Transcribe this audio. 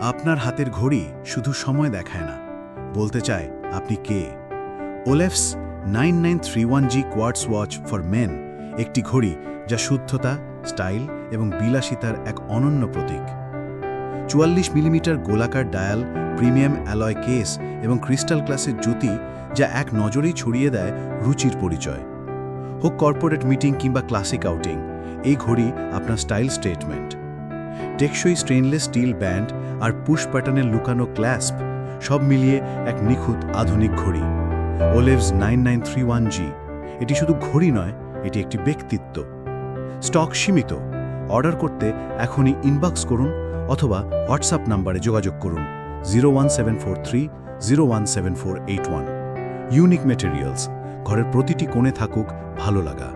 আপনার হাতের ঘড়ি শুধু সময় দেখায় না। বলতে চায়, আপনি কে? Olevs nine nine three one G quartz watch for men একটি ঘড়ি যা শুদ্ধতা, স্টাইল এবং বিলাসিতার এক অনন্য প্রতীক। চুয়াল্লিশ মিলিমিটার গোলাকার ডায়াল, প্রিমিয়াম অ্যালয় কেস এবং ক্রিস্টাল ক্লাসের জ্যোতি যা এক নজরেই ছড়িয়ে দেয় রুচির পরিচয়। হোক কর্পোরেট মিটিং কিংবা ক্লাসিক আউটিং, এই ঘড়ি আপনার স্টাইল স্টেটমেন্ট। টেকসই স্টেনলেস স্টিল ব্যান্ড আর পুশ প্যাটার্নের লুকানো ক্ল্যাস্প সব মিলিয়ে এক নিখুঁত আধুনিক ঘড়ি। Olevs nine nine three one G এটি শুধু ঘড়ি নয়, এটি একটি ব্যক্তিত্ব। স্টক সীমিত। অর্ডার করতে এখনই ইনবক্স করুন অথবা হোয়াটসঅ্যাপ নাম্বারে যোগাযোগ করুন। Zero one seven four three zero one seven four eight one unique materials ঘরের প্রতিটি কোণে থাকুক ভালো লাগা।